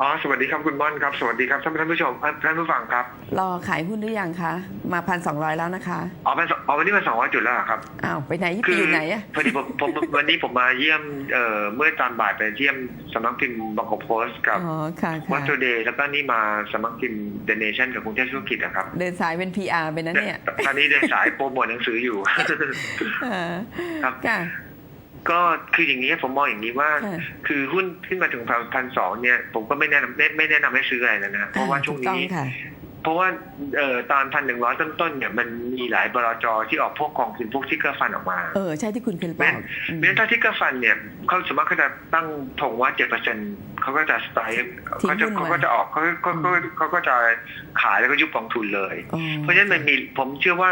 อ๋อสวัสดีครับคุณม่อนครับ สวัสดีครับท่านผู้ชมเอ่อท่านผู้ฟังครับ รอขายหุ้นหรือยังคะ มาพันสองร้อยแล้วนะคะอ๋อเป็นอ๋อวันนี้มันสองร้อยจุดแล้วเหรอครับอ้าวไปไหนไปอยู่ไหนอะพอดีผมผมวันนี้ผมมาเยี่ยมเอ่อเมื่อตอนบ่ายไปเยี่ยมสำนักพิมพ์บางกอกโพสต์กับอ๋อค่ะวัค่ะต o เดย์แล้วก็นี่มาสำนักพิมพ์เดเนชั่นกับกรุงเทพธุรกิจนะครับเดินสายเป็น PR ไปนะเนี่ยตอนนี้เดินสายโปรโมทหนังสืออยู่เออครับค่ะ ก็คืออย่างนี้ผมมองอย่างนี้ว่าค่ะคือหุ้นขึ้นมาถึงพันสองเนี่ย ผมก็ไม่แนะนำไม่ไม่แนะนำให้ซื้ออะไรนะนะเพราะว่าช่วงถูกต้องนี้ค่ะเพราะว่าเอ่อตอนพันหนึ่งร้อยต้นๆเนี่ยมันมีหลายบลจที่ออกพวกกองทุนพวกทิกเกอร์ฟันออกมา เออ ใช่ที่คุณเคยบเพราะอฉะกนั้นอืมเพราะฉะนั้นถ้าทิกเกอร์ฟันเนี่ยเขาสมมติเขาจะตั้งธงว่าเจ็ดเปอร์เซ็น เขาก็จะสไตล์เขาจะเขาก็จะออกเขาเขาเขาเขาก็จะขายแล้วก็ยุบกองทุนเลยอ๋อเพราะฉะนั้นมันมีผมเชื่อว่า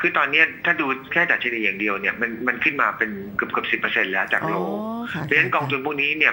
คือตอนเนี้ยถ้าดูแค่ดัชนีอย่างเดียวเนี่ยมันมันขึ้นมาเป็นเกือบเกือบสิบเปอร์เซ็นแล้วจากอ๋อโลค่ะเพราะฉะนั้นกองทุนพวกนี้เนี่ย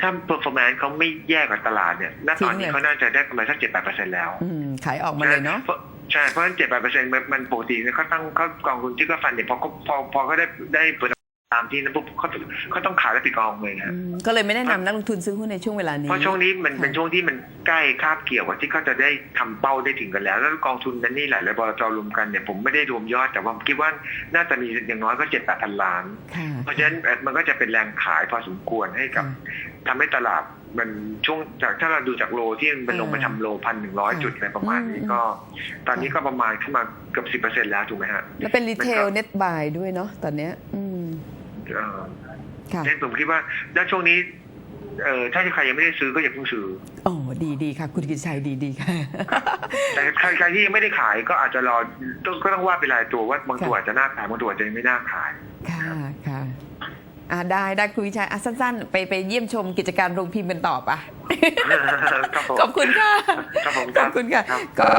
ถ้า performance เขาไม่แย่กับตลาดเนี่ยณตอนนี้เขาน่าจะได้กำไรสักเจ็ดแปดเปอร์เซ็นแล้วอืมขายออกมาเลยเนาะพรใช่เพราะฉะนั้นเจ็ดแปดเปอร์เซ็นต์มันปกติเนี่ยเขาตั้งเขากองทุนที่ก็ฟันเนี่ยพอเขาพอพอเขาได้ได้ผล ตามที่นั้นปุ๊บเขาเขาต้องขายแล้วปิดกองเลยนะอืมก็เลยไม่แนะนำนักลงทุนซื้อหุ้นในช่วงเวลานี้ เพราะช่วงนี้มันค่ะเป็นช่วงที่มันใกล้คาบเกี่ยวกับที่เขาจะได้ทำเป้าได้ถึงกันแล้ว แล้วกองทุนนั้นนี่หลายหลายบลจรวมกันเนี่ยผมไม่ได้รวมยอดแต่ว่าผมคิดว่าน่าจะมีอย่างน้อยก็เจ็ดแปดพันล้านค่ะเพราะฉะนั้นเอ่อมันก็จะเป็นแรงขายพอสมควรให้กับค่ะทำให้ตลาดมันช่วงจากถ้าเราดูจากโลที่มันลงไปทำโลพันหนึ่งร้อยค่ะจุดอะไรประมาณนี้อืมก็ ตอนนี้ก็ประมาณขึ้นมาเกือบสิบเปอร์เซ็นแล้วถูกไหมฮะแล้วเป็นรีเทลมันก็เน็ตบายด้วยเนาะตอนเนี้ยอืม เอ่อค่ะ nên ผมคิดว่าด้านช่วงนี้เอ่อถ้าใครยังไม่ได้ซื้อก็อย่าเพิ่งซื้อโอ้ดีดีค่ะ คุณกิตชัยดีดีค่ะ แต่ใครใครที่ยังไม่ได้ขายก็อาจจะรอต้องก็ต้องว่าเป็นรายตัวว่าบางตัวค่ะอาจจะน่าขายบางตัวอาจจะยังไม่น่าขาย ค่ะค่ะอ่าได้ได้คุณวิชัยอะสั้นๆ ไปไปเยี่ยมชมกิจการโรงพิมพ์กันต่อปะครับผมขอบคุณค่ะครับผมขอบคุณค่ะรับก็